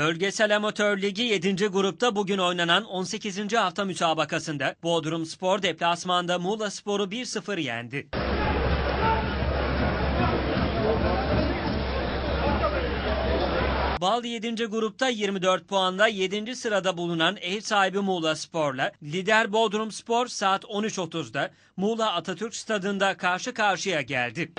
Bölgesel Amatör Ligi 7. grupta bugün oynanan 18. hafta müsabakasında Bodrum Spor deplasmanda Muğla Spor'u 1-0 yendi. Bal 7. grupta 24 puanla 7. sırada bulunan ev sahibi Muğla Spor'la lider Bodrum Spor saat 13.30'da Muğla Atatürk Stadında karşı karşıya geldi.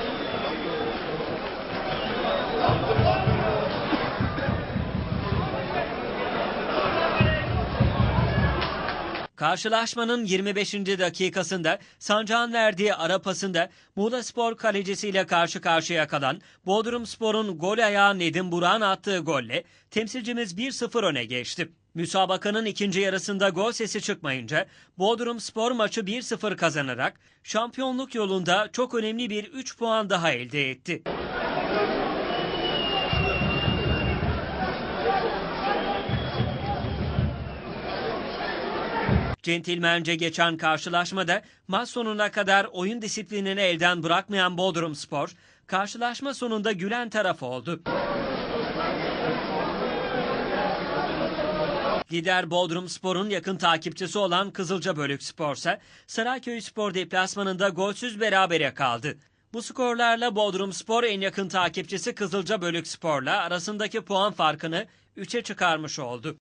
Karşılaşmanın 25. dakikasında Sancak'ın verdiği ara pasında Muğla Spor kalecisiyle karşı karşıya kalan Bodrum Spor'un gol ayağı Nedim Burak'ın attığı golle temsilcimiz 1-0 öne geçti. Müsabakanın ikinci yarısında gol sesi çıkmayınca Bodrum Spor maçı 1-0 kazanarak şampiyonluk yolunda çok önemli bir 3 puan daha elde etti. Centilmence geçen karşılaşmada maç sonuna kadar oyun disiplinini elden bırakmayan Bodrum Spor, karşılaşma sonunda gülen taraf oldu. Lider Bodrum Spor'un yakın takipçisi olan Kızılca Bölük Spor ise Sarayköy Spor deplasmanında golsüz berabere kaldı. Bu skorlarla Bodrum Spor en yakın takipçisi Kızılca Bölük Spor'la arasındaki puan farkını 3'e çıkarmış oldu.